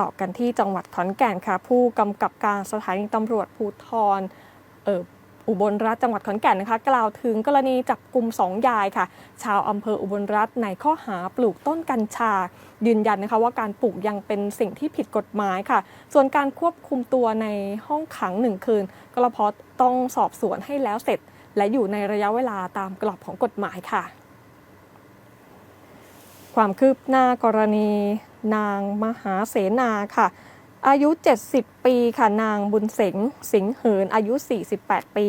ต่อกันที่จังหวัดขอนแก่นค่ะ ผู้กำกับการสถานีตำรวจภูธรเอออุบลรัฐจังหวัดขอนแก่นนะคะกล่าวถึงกรณีจับกลุ่มสองยายค่ะ ชาวอำเภออุบลรัฐในข้อหาปลูกต้นกัญชา ยืนยันนะคะว่าการปลูกยังเป็นสิ่งที่ผิดกฎหมายค่ะ ส่วนการควบคุมตัวในห้องขังหนึ่งคืนก็เพาะต้องสอบสวนให้แล้วเสร็จ และอยู่ในระยะเวลาตามกรอบของกฎหมายค่ะ ความคืบหน้ากรณี นางมหาเสนาค่ะ อายุ 70 ปีค่ะนางบุญเสงสิงห์เหินอายุ 48 ปี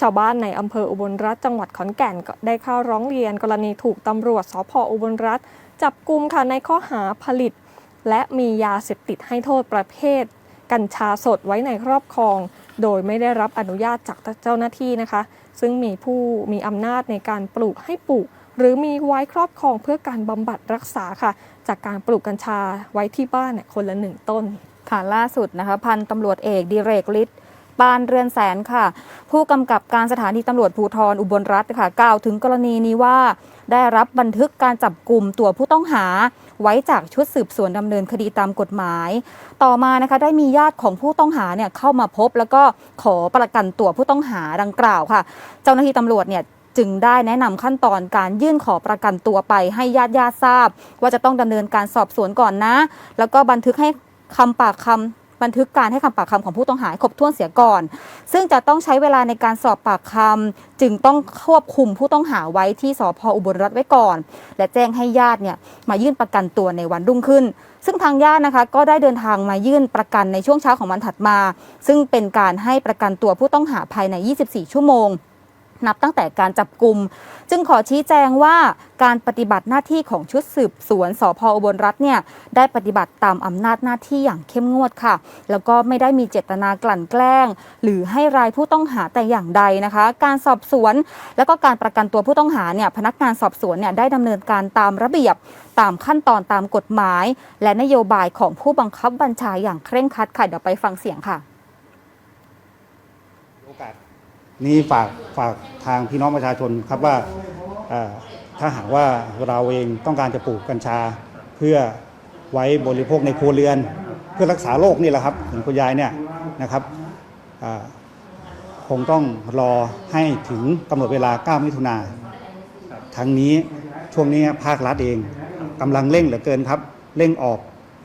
ชาวบ้านในอำเภออุบลรัฐจังหวัดขอนแก่นก็ได้เข้าร้องเรียนกรณีถูกตำรวจสพอุบลรัฐ จับกลุ่มค่ะในข้อหาผลิต และมียาเสพติดให้โทษประเภท กัญชาสดไว้ในครอบครอง โดยไม่ได้รับอนุญาตจากเจ้าหน้าที่นะคะ ซึ่งมีผู้มีอำนาจในการปลูกให้ปลูก หรือมีไว้ครอบครองเพื่อการบำบัดรักษาค่ะ จากการปลูกกัญชาไว้ที่บ้านเนี่ยคนละหนึ่งต้น ค่ะล่าสุดนะคะ พันตำรวจเอกดิเรกฤทธิ์ปานเรือนแสนค่ะ ผู้กำกับการสถานีตำรวจภูธรอุบลรัฐค่ะ กล่าวถึงกรณีนี้ว่า ได้รับบันทึกการจับกลุ่มตัวผู้ต้องหา ไว้จากชุดสืบสวนดำเนินคดีตามกฎหมาย ต่อมานะคะได้มีญาติของผู้ต้องหาเนี่ยเข้ามาพบ แล้วก็ขอประกันตัวผู้ต้องหาดังกล่าวค่ะ เจ้าหน้าที่ตำรวจเนี่ย จึงได้แนะนำขั้นตอนการยื่นขอประกันตัวไปให้ญาติญาติทราบ ว่าจะต้องดำเนินการสอบสวนก่อนนะ แล้วก็บันทึกให้คำปากคำบันทึกการให้คำปากคำของผู้ต้องหาครบถ้วนเสียก่อน ซึ่งจะต้องใช้เวลาในการสอบปากคำจึงต้องควบคุมผู้ต้องหาไว้ที่สพอุบลรัฐไว้ก่อน และแจ้งให้ญาติเนี่ยมายื่นประกันตัวในวันรุ่งขึ้น ซึ่งทางญาตินะคะก็ได้เดินทางมายื่นประกันในช่วงเช้าของวันถัดมา ซึ่งเป็นการให้ประกันตัวผู้ต้องหาภายใน 24 ชั่วโมง นับตั้งแต่การจับกลุ่มจึงขอชี้แจงว่าการปฏิบัติหน้าที่ของชุดสืบสวนสพอุบลรัฐเนี่ยได้ปฏิบัติตามอำนาจหน้าที่อย่างเข้มงวดค่ะ แล้วก็ไม่ได้มีเจตนากลั่นแกล้ง หรือให้รายผู้ต้องหาแต่อย่างใดนะคะ การสอบสวน แล้วก็การประกันตัวผู้ต้องหาเนี่ยพนักงานสอบสวนเนี่ยได้ดำเนินการตามระเบียบตามขั้นตอนตามกฎหมาย และนโยบายของผู้บังคับบัญชาอย่างเคร่งครัดค่ะเดี๋ยวไปฟังเสียงค่ะโอกาส นี้ฝากฝากทางพี่น้องประชาชนครับว่าถ้าหากว่าเราเองต้องการจะปลูกกัญชา เพื่อไว้บริโภคในครัวเรือน เพื่อรักษาโรคนี่แหละครับถึงคุณยายเนี่ยนะครับคงต้องรอให้ถึงกำหนดเวลา 9 มิถุนาทั้งนี้ช่วงนี้ภาครัฐเองกำลังเร่งเหลือเกินครับ เร่งออก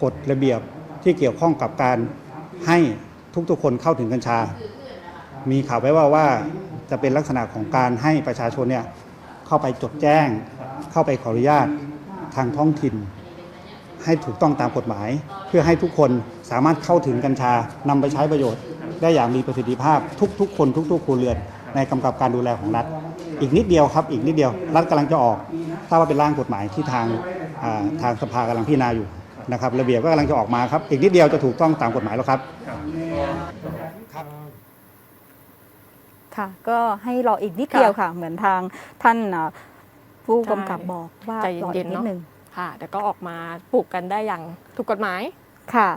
กฎระเบียบที่เกี่ยวข้องกับการให้ทุกๆคนเข้าถึงกัญชา มีข่าวไว้ว่าว่าจะเป็นลักษณะของการให้ประชาชนเนี่ยเข้าไปจดแจ้ง เข้าไปขออนุญาตทางท้องถิ่น ให้ถูกต้องตามกฎหมาย เพื่อให้ทุกคนสามารถเข้าถึงกัญชานำไปใช้ประโยชน์ ได้อย่างมีประสิทธิภาพทุก ๆ คนทุกๆครัวเรือนในกำกับการดูแลของรัฐ อีกนิดเดียวครับ อีกนิดเดียวรัฐกำลังจะออกทราบว่าเป็นร่างกฎหมายที่ทางาทางสภากำลังพิจารณาอยู่นะครับ ระเบียบก็กำลังจะออกมาครับ อีกนิดเดียวจะถูกต้องตามกฎหมายแล้วครับค่ะ ก็ให้รออีกนิดเดียวค่ะ เหมือนทางท่านเอ่อผู้กำกับใช่บอกว่าใจรอเย็อีนกๆนิดเนาะนึงค่ะเดี๋ยวก็ออกมาปลูกกันได้อย่างถูกกฎหมายค่ะ